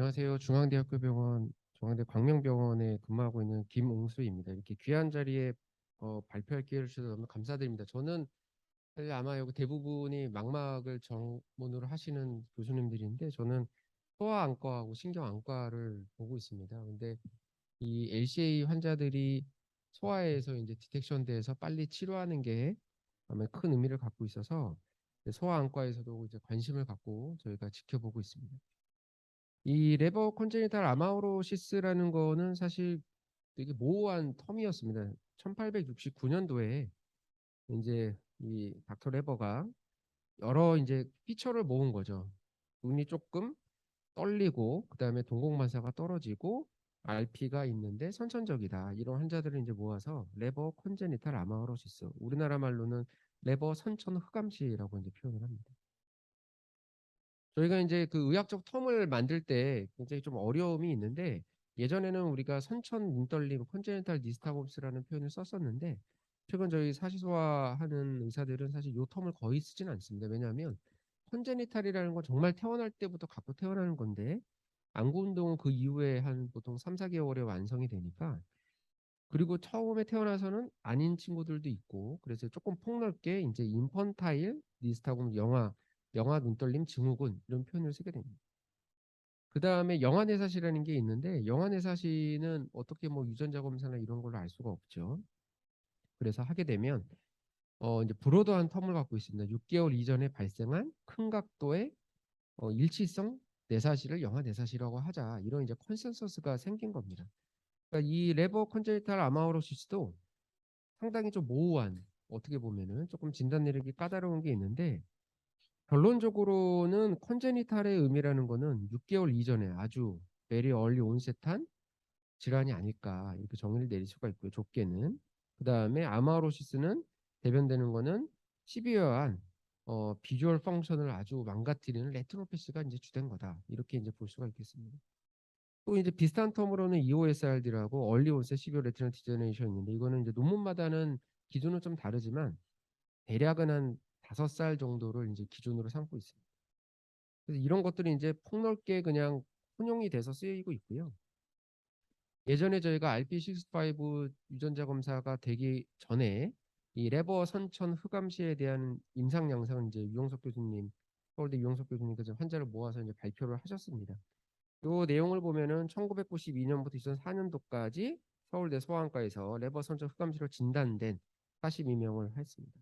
안녕하세요. 중앙대학교 병원, 중앙대 광명병원에 근무하고 있는 김웅수입니다. 이렇게 귀한 자리에 어, 발표할 기회를 주셔서 너무 감사드립니다. 저는 아마 여기 대부분이 망막을 전문으로 하시는 교수님들인데 저는 소아안과하고 신경안과를 보고 있습니다. 근데 이 LCA 환자들이 소아에서 이제 디텍션 돼서 빨리 치료하는 게 아마 큰 의미를 갖고 있어서 소아안과에서도 이제 관심을 갖고 저희가 지켜보고 있습니다. 이 레버 컨제니탈 아마우로시스라는 거는 사실 되게 모호한 텀이었습니다. 1869년도에 이제 이 닥터 레버가 여러 이제 피처를 모은 거죠. 눈이 조금 떨리고 그다음에 동공만사가 떨어지고 RP가 있는데 선천적이다. 이런 환자들을 이제 모아서 레버 컨제니탈 아마우로시스. 우리나라 말로는 레버 선천 흑암시라고 이제 표현을 합니다. 저희가 이제 그 의학적 텀을 만들 때 굉장히 좀 어려움이 있는데 예전에는 우리가 선천 눈떨림 컨제니탈 니스타곰스라는 표현을 썼었는데 최근 저희 사시소화하는 의사들은 사실 요 텀을 거의 쓰진 않습니다. 왜냐하면 컨제니탈이라는 건 정말 태어날 때부터 갖고 태어나는 건데 안구 운동은 그 이후에 한 보통 3, 4개월에 완성이 되니까 그리고 처음에 태어나서는 아닌 친구들도 있고 그래서 조금 폭넓게 이제 인펀타일 니스타곰 영화 영아 눈떨림 증후군 이런 표현을 쓰게 됩니다. 그 다음에 영아내사시라는 게 있는데 영아내사시는 어떻게 뭐 유전자 검사나 이런 걸로 알 수가 없죠. 그래서 하게 되면 어 이제 브로드한 텀을 갖고 있습니다. 6개월 이전에 발생한 큰 각도의 어 일치성 내사시를 영아내사시라고 하자 이런 이제 컨센서스가 생긴 겁니다. 그러니까 이 레버 컨제니탈 아마우로시스도 상당히 좀 모호한 어떻게 보면은 조금 진단 내리기 까다로운 게 있는데 결론적으로는 컨제니탈의 의미라는 거는 6개월 이전에 아주 베리 얼리 온셋한 질환이 아닐까 이렇게 정의를 내릴 수가 있고요. 좁게는 그 다음에 아마로시스는 대변되는 거는 시비어한 어, 비주얼 펑션을 아주 망가뜨리는 레트로패스가 이제 주된 거다 이렇게 이제 볼 수가 있겠습니다. 또 이제 비슷한 텀으로는 EOSRD라고 얼리 온셋 시비어 레티널 디제네이션 있는데 이거는 이제 논문마다는 기준은 좀 다르지만 대략은 한 다섯 살 정도를 이제 기준으로 삼고 있습니다. 그래서 이런 것들이 이제 폭넓게 그냥 혼용이 돼서 쓰이고 있고요. 예전에 저희가 RP65 유전자 검사가 되기 전에 이 레버 선천 흑암시에 대한 임상 양상을 이제 유영석 교수님, 서울대 유영석 교수님께서 환자를 모아서 이제 발표를 하셨습니다. 이 내용을 보면은 1992년부터 2004년도까지 서울대 소아안과에서 레버 선천 흑암시로 진단된 42명을 했습니다.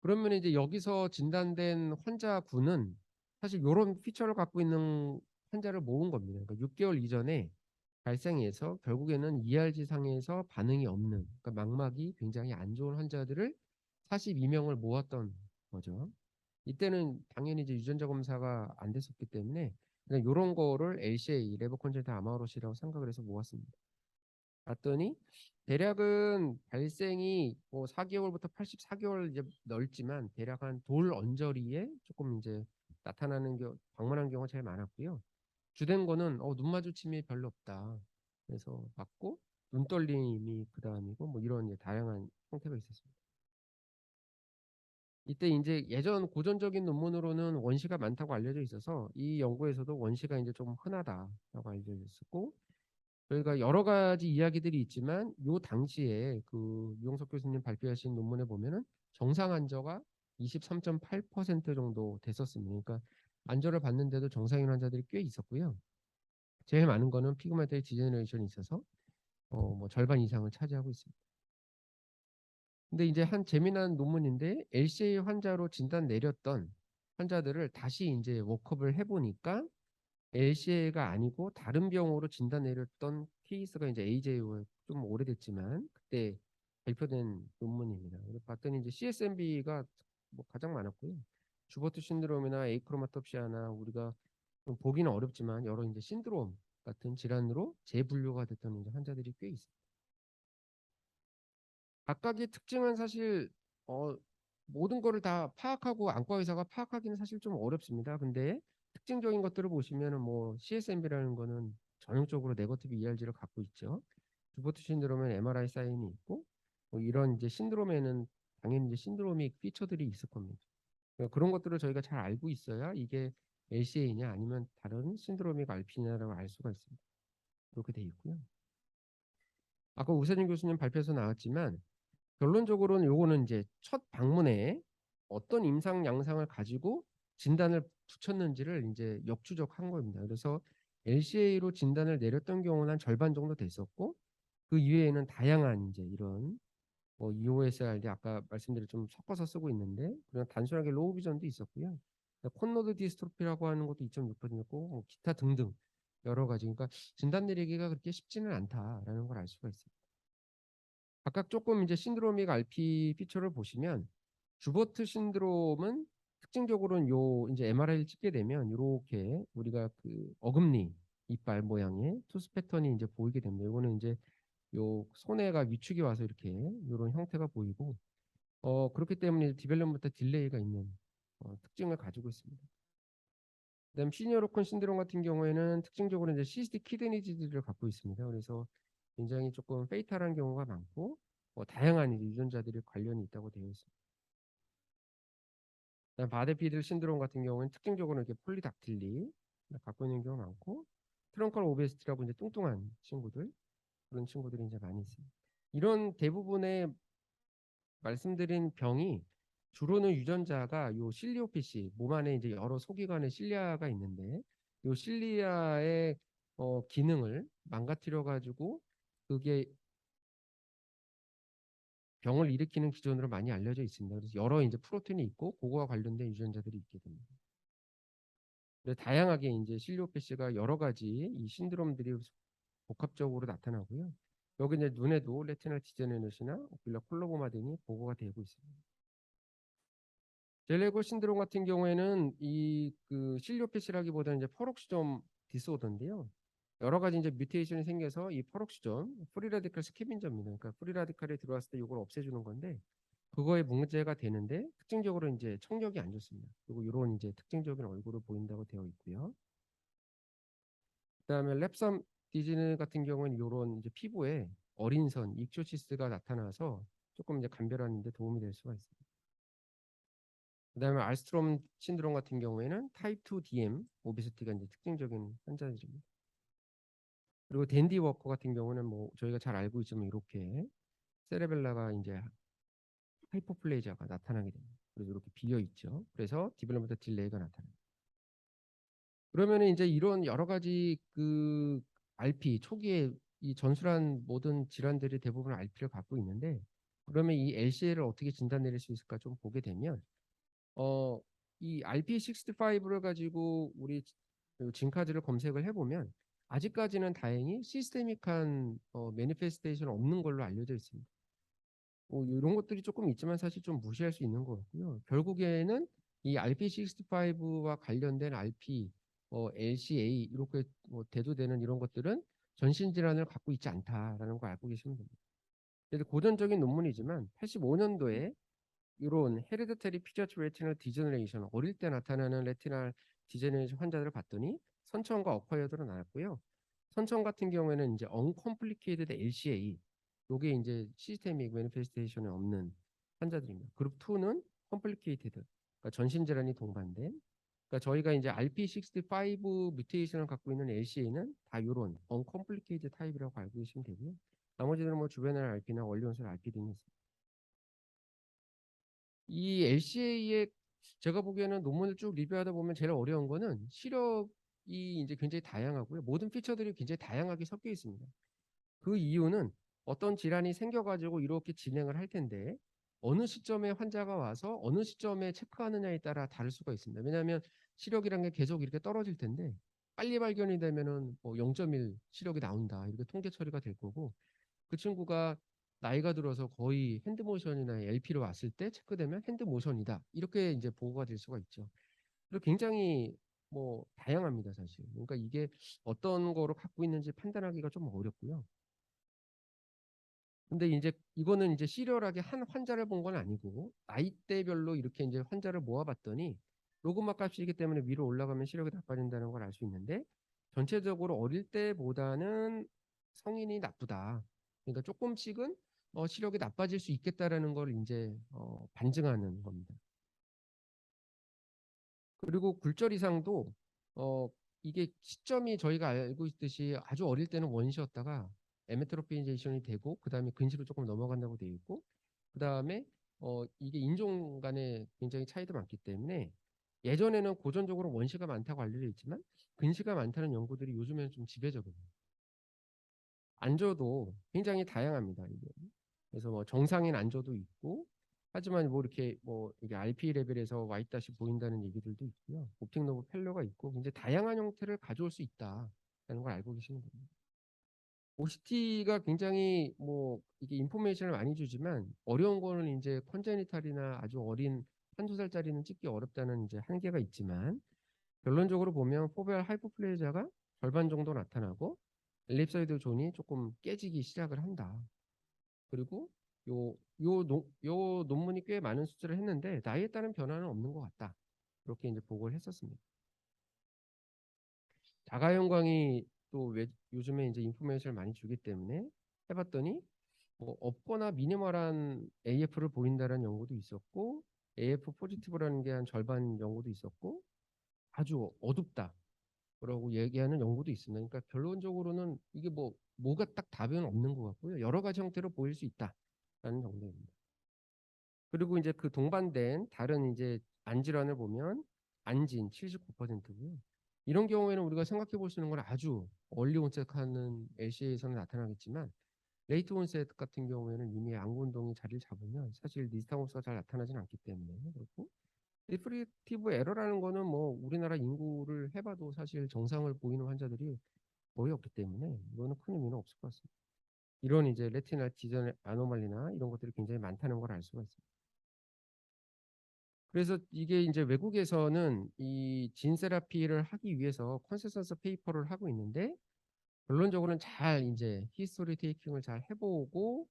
그러면 이제 여기서 진단된 환자분은 사실 이런 피처를 갖고 있는 환자를 모은 겁니다. 그러니까 6개월 이전에 발생해서 결국에는 ERG 상에서 반응이 없는 그러니까 망막이 굉장히 안 좋은 환자들을 42명을 모았던 거죠. 이때는 당연히 이제 유전자 검사가 안 됐었기 때문에 그냥 이런 거를 LCA 레버 컨젠트 아마로시라고 생각을 해서 모았습니다. 봤더니 대략은 발생이 뭐 4개월부터 84개월 이제 넓지만 대략 한 돌 언저리에 조금 이제 나타나는 경 방문한 경우가 제일 많았고요. 주된 거는 어, 눈 마주침이 별로 없다. 그래서 맞고 눈 떨림이 그 다음이고 뭐 이런 이제 다양한 형태가 있었습니다. 이때 이제 예전 고전적인 논문으로는 원시가 많다고 알려져 있어서 이 연구에서도 원시가 이제 좀 흔하다라고 알려져 있었고 저희가 여러 가지 이야기들이 있지만 요 당시에 그 유영석 교수님 발표하신 논문에 보면은 정상 환자가 23.8% 정도 됐었습니다. 그러니까 안전을 받는데도 정상인 환자들이 꽤 있었고요. 제일 많은 거는 피그마테이 디제너레이션이 있어서 어 뭐 절반 이상을 차지하고 있습니다. 근데 이제 한 재미난 논문인데 LCA 환자로 진단 내렸던 환자들을 다시 이제 워크업을 해보니까 LCA가 아니고 다른 병으로 진단 내렸던 케이스가 이제 AJ와 좀 오래됐지만 그때 발표된 논문입니다. 봤더니 이제 CSMB가 뭐 가장 많았고요. 주버트 신드롬이나 에이크로마톱시아나 우리가 좀 보기는 어렵지만 여러 이제 신드롬 같은 질환으로 재분류가 됐던 이제 환자들이 꽤 있습니다. 각각의 특징은 사실 어, 모든 거를 다 파악하고 안과 의사가 파악하기는 사실 좀 어렵습니다. 근데 특징적인 것들을 보시면은 뭐 CSMB라는 거는 전형적으로 네거티브 ERG를 갖고 있죠. 주보트 신드롬엔 MRI 사인이 있고 뭐 이런 이제 신드롬에는 당연히 이제 신드로믹 피처들이 있을 겁니다. 그러니까 그런 것들을 저희가 잘 알고 있어야 이게 LCA냐 아니면 다른 신드로믹 알피냐라고 알 수가 있습니다. 그렇게 돼 있고요. 아까 우세진 교수님 발표에서 나왔지만 결론적으로는 요거는 이제 첫 방문에 어떤 임상 양상을 가지고 진단을 붙였는지를 이제 역추적한 겁니다. 그래서 LCA로 진단을 내렸던 경우는 한 절반 정도 됐었고 그 이외에는 다양한 이제 이런 뭐 EOSRD 아까 말씀드린 좀 섞어서 쓰고 있는데 그냥 단순하게 로우 비전도 있었고요. 콘노드 디스트로피라고 하는 것도 2.6%였고 뭐 기타 등등 여러 가지 그러니까 진단 내리기가 그렇게 쉽지는 않다라는 걸 알 수가 있습니다. 각각 조금 이제 신드로믹 RP 피처를 보시면 주버트 신드롬은 특징적으로는 요 이제 MRI를 찍게 되면 이렇게 우리가 그 어금니 이빨 모양의 투스 패턴이 이제 보이게 됩니다. 이거는 이제 요 손해가 위축이 와서 이렇게 이런 형태가 보이고 어 그렇기 때문에 디벨롭먼트 딜레이가 있는 어, 특징을 가지고 있습니다. 그다음 시니어로콘 신드롬 같은 경우에는 특징적으로 이제 시스틱 키드니지들을 갖고 있습니다. 그래서 굉장히 조금 페이탈한 경우가 많고 뭐 다양한 유전자들이 관련이 있다고 되어 있습니다. 바데피들 신드롬 같은 경우는 특징적으로 이렇게 폴리닥틸리 갖고 있는 경우가 많고 트렁컬 오베스티라고 이제 뚱뚱한 친구들 그런 친구들이 이제 많이 있습니다. 이런 대부분의 말씀드린 병이 주로는 유전자가 요 실리오피시 몸 안에 이제 여러 소기관에 실리아가 있는데 요 실리아의 어, 기능을 망가뜨려 가지고 그게 병을 일으키는 기전으로 많이 알려져 있습니다. 그래서 여러 이제 프로틴이 있고 그거와 관련된 유전자들이 있게 됩니다. 다양하게 이제 실리오피시가 여러 가지 이 신드롬들이 복합적으로 나타나고요. 여기 이제 눈에도 레티널 디제네레이션이나 오큘러 콜로보마 등이 보고가 되고 있습니다. 젤레고 신드롬 같은 경우에는 이 그 실리오피시라기보다는 이제 퍼록시점 디스오더인데요. 여러 가지 이제 뮤테이션이 생겨서 이 퍼록시점 프리라디칼 스캐빈저입니다. 그러니까 프리라디칼이 들어왔을 때 이걸 없애주는 건데 그거에 문제가 되는데 특징적으로 이제 청력이 안 좋습니다. 그리고 이런 이제 특징적인 얼굴을 보인다고 되어 있고요. 그다음에 랩섬 디즈니 같은 경우는 이런 이제 피부에 어린 선, 익초시스가 나타나서 조금 이제 감별하는 데 도움이 될 수가 있습니다. 그다음에 알스트롬 신드롬 같은 경우에는 타입 2 DM 오비스티가 이제 특징적인 환자들입니다. 그리고 댄디 워커 같은 경우는 뭐 저희가 잘 알고 있지만 이렇게 세레벨라가 이제 하이퍼플레이자가 나타나게 됩니다. 그래서 이렇게 비어 있죠. 그래서 디벨로먼트 딜레이가 나타납니다. 그러면 이제 이런 여러 가지 그 RP 초기에 이 전술한 모든 질환들이 대부분 RP를 갖고 있는데 그러면 이 LCA를 어떻게 진단 내릴 수 있을까 좀 보게 되면 어, 이 RP65를 가지고 우리 진카드를 검색을 해보면 아직까지는 다행히 시스테믹한 어, 매니페스테이션 없는 걸로 알려져 있습니다. 뭐 이런 것들이 조금 있지만 사실 좀 무시할 수 있는 것 같고요. 결국에는 이 RP65와 관련된 RP, 어, LCA 이렇게 뭐 대두되는 이런 것들은 전신 질환을 갖고 있지 않다라는 걸 알고 계시면 됩니다. 그래서 고전적인 논문이지만 85년도에 이런 헤리드테리 피저트 레티널 디제너레이션 어릴 때 나타나는 레티널 디제너레이션 환자들을 봤더니 선천과 어쿼이어드로 나왔고요. 선천 같은 경우에는 이제 언컴플리케이드 LCA 요게 이제 시스테믹 매니페스테이션이 없는 환자들입니다. 그룹 2는 컴플리케이티드 그러니까 전신 질환이 동반된 그러니까 저희가 이제 RP65 뮤테이션을 갖고 있는 LCA는 다 요런 언컴플리케이티드 타입이라고 알고 계시면 되고요. 나머지는 뭐 주변의 RP나 원리원술 RP 등이 있습니다. 이 LCA의 제가 보기에는 논문을 쭉 리뷰하다 보면 제일 어려운 거는 시력 이 이제 굉장히 다양하고요. 모든 피처들이 굉장히 다양하게 섞여 있습니다. 그 이유는 어떤 질환이 생겨가지고 이렇게 진행을 할 텐데 어느 시점에 환자가 와서 어느 시점에 체크하느냐에 따라 다를 수가 있습니다. 왜냐하면 시력이란 게 계속 이렇게 떨어질 텐데 빨리 발견이 되면은 뭐 0.1 시력이 나온다 이렇게 통계 처리가 될 거고 그 친구가 나이가 들어서 거의 핸드모션이나 LP로 왔을 때 체크되면 핸드모션이다. 이렇게 이제 보고가 될 수가 있죠. 그리고 굉장히 뭐 다양합니다, 사실. 그러니까 이게 어떤 거로 갖고 있는지 판단하기가 좀 어렵고요. 근데 이제 이거는 이제 시리얼하게 한 환자를 본 건 아니고 나이대별로 이렇게 이제 환자를 모아봤더니 로그마 값이기 때문에 위로 올라가면 시력이 나빠진다는 걸 알 수 있는데 전체적으로 어릴 때보다는 성인이 나쁘다. 그러니까 조금씩은 어, 시력이 나빠질 수 있겠다라는 걸 이제 어, 반증하는 겁니다. 그리고 굴절 이상도 어 이게 시점이 저희가 알고 있듯이 아주 어릴 때는 원시였다가 에메트로피제이션이 되고 그 다음에 근시로 조금 넘어간다고 되어 있고 그 다음에 어 이게 인종 간의 굉장히 차이도 많기 때문에 예전에는 고전적으로 원시가 많다고 알려져 있지만 근시가 많다는 연구들이 요즘에는 좀 지배적이에요. 안저도 굉장히 다양합니다. 이게. 그래서 뭐 정상인 안저도 있고 하지만 뭐 이렇게 뭐 이게 RP 레벨에서 Y 다시 보인다는 얘기들도 있고요. 옵틱 노브 펠러가 있고 굉장히 다양한 형태를 가져올 수 있다라는 걸 알고 계시는 겁니다. OCT가 굉장히 뭐 이게 인포메이션을 많이 주지만 어려운 거는 이제 컨제니탈이나 아주 어린 한두 살짜리는 찍기 어렵다는 이제 한계가 있지만 결론적으로 보면 포별 하이퍼플레이자가 절반 정도 나타나고 엘립소이드 존이 조금 깨지기 시작을 한다. 그리고 요, 요, 노, 요 논문이 꽤 많은 수치를 했는데 나이에 따른 변화는 없는 것 같다. 그렇게 이제 보고를 했었습니다. 자가형광이 또 왜, 요즘에 이제 인포메이션을 많이 주기 때문에 해봤더니 뭐 없거나 미니멀한 AF를 보인다는 연구도 있었고 AF 포지티브라는 게 한 절반 연구도 있었고 아주 어둡다. 라고 얘기하는 연구도 있습니다. 그러니까 결론적으로는 이게 뭐 뭐가 딱 답은 없는 것 같고요. 여러 가지 형태로 보일 수 있다 라는 정도입니다. 그리고 이제 그 동반된 다른 이제 안질환을 보면 안진 79%고요. 이런 경우에는 우리가 생각해 볼 수 있는 건 아주 얼리 온셋하는 LCA에서는 나타나겠지만 레이트 온셋 같은 경우에는 이미 안구 운동이 자리를 잡으면 사실 니스타모스가 잘 나타나진 않기 때문에 그렇고 리프렉티브 에러라는 거는 뭐 우리나라 인구를 해봐도 사실 정상을 보이는 환자들이 거의 없기 때문에 이거는 큰 의미는 없을 것 같습니다. 이런 이제 레티나 디전 아노말리나 이런 것들이 굉장히 많다는 걸 알 수가 있습니다. 그래서 이게 이제 외국에서는 이 진세라피를 하기 위해서 컨센서스 페이퍼를 하고 있는데 결론적으로는 잘 이제 히스토리 테이킹을 잘 해보고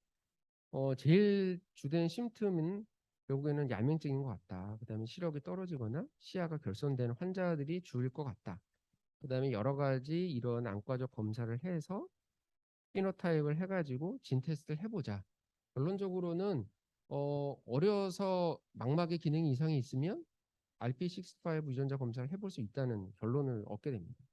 어 제일 주된 심틈은 결국에는 야맹증인 것 같다. 그 다음에 시력이 떨어지거나 시야가 결손되는 환자들이 줄일 것 같다. 그 다음에 여러 가지 이런 안과적 검사를 해서 피노타입을 해가지고 진 테스트를 해보자. 결론적으로는 어, 어려서 망막의 기능이 이상이 있으면 RP65 유전자 검사를 해볼 수 있다는 결론을 얻게 됩니다.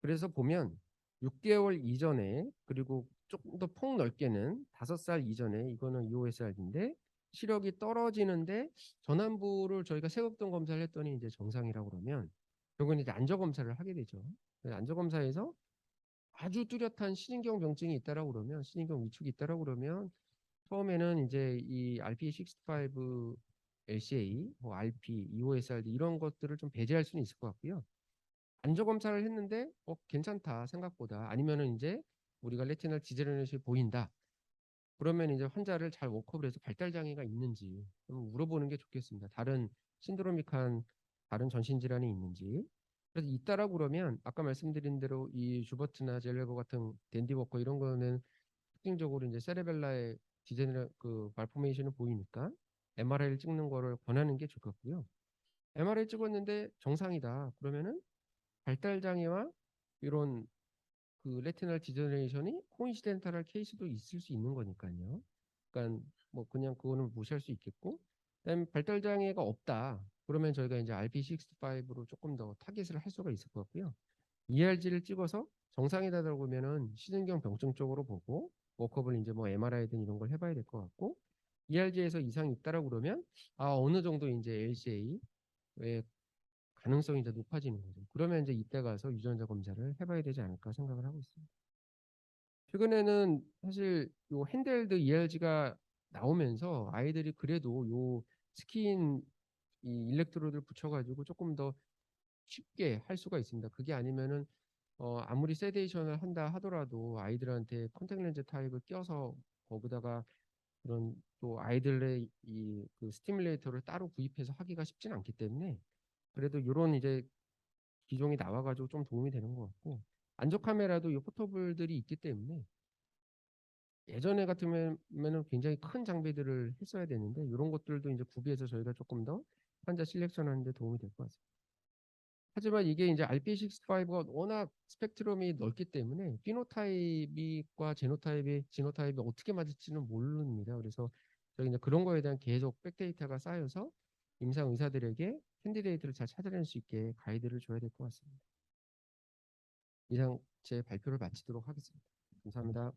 그래서 보면 6개월 이전에 그리고 조금 더 폭 넓게는 5살 이전에 이거는 EOSR인데 시력이 떨어지는데 전환부를 저희가 세극동 검사를 했더니 이제 정상이라고 그러면 결국은 이제 안저 검사를 하게 되죠. 안저 검사에서 아주 뚜렷한 신인경 병증이 있다라고 그러면 신인경 위축이 있다라고 그러면 처음에는 이제 이 RP65 LCA, 뭐 RP, EOSRD 이런 것들을 좀 배제할 수는 있을 것 같고요. 안저 검사를 했는데 어 괜찮다 생각보다 아니면은 이제 우리가 레티널 디제너레이션이 보인다. 그러면 이제 환자를 잘 워크업을 해서 발달 장애가 있는지 좀 물어보는 게 좋겠습니다. 다른 신드로믹한 다른 전신 질환이 있는지. 그래서 있다라고 그러면 아까 말씀드린 대로 이 주버트나 젤레버 같은 댄디워커 이런 거는 특징적으로 이제 세레벨라의 디제너 그 말포메이션을 보이니까 MRI를 찍는 거를 권하는 게 좋겠고요. MRI 찍었는데 정상이다. 그러면은 발달 장애와 이런 그 레티널 디저네이션이 코인시덴탈할 케이스도 있을 수 있는 거니까요. 그러니까 뭐 그냥 그거는 무시할 수 있겠고, 그다음에 발달 장애가 없다. 그러면 저희가 이제 RP65로 조금 더 타겟을 할 수가 있을 것 같고요. ERG를 찍어서 정상이다 그러면은 시진경 병증 쪽으로 보고 워크업을 이제 뭐 MRI든 이런 걸 해봐야 될 것 같고 ERG에서 이상이 있다라고 그러면 아 어느 정도 이제 LCA의 가능성이 이제 높아지는 거죠. 그러면 이제 이때 가서 유전자 검사를 해봐야 되지 않을까 생각을 하고 있습니다. 최근에는 사실 요 핸들드 ERG가 나오면서 아이들이 그래도 요 스킨 이 일렉트로드를 붙여가지고 조금 더 쉽게 할 수가 있습니다. 그게 아니면은 어 아무리 세데이션을 한다 하더라도 아이들한테 컨택렌즈 타입을 껴서 거기다가 그런 또 아이들의 이 그 스티뮬레이터를 따로 구입해서 하기가 쉽지는 않기 때문에 그래도 이런 이제 기종이 나와가지고 좀 도움이 되는 것 같고 안저 카메라도 이 포터블들이 있기 때문에 예전에 같으면은 굉장히 큰 장비들을 했어야 되는데 이런 것들도 이제 구비해서 저희가 조금 더 환자 실렉션 하는데 도움이 될 것 같습니다. 하지만 이게 이제 RP65가 워낙 스펙트럼이 넓기 때문에 피노타입과 제노타입이 지노타입이 어떻게 맞을지는 모릅니다. 그래서 저희 이제 그런 거에 대한 계속 백데이터가 쌓여서 임상 의사들에게 캔디데이트를 잘 찾아낼 수 있게 가이드를 줘야 될 것 같습니다. 이상 제 발표를 마치도록 하겠습니다. 감사합니다.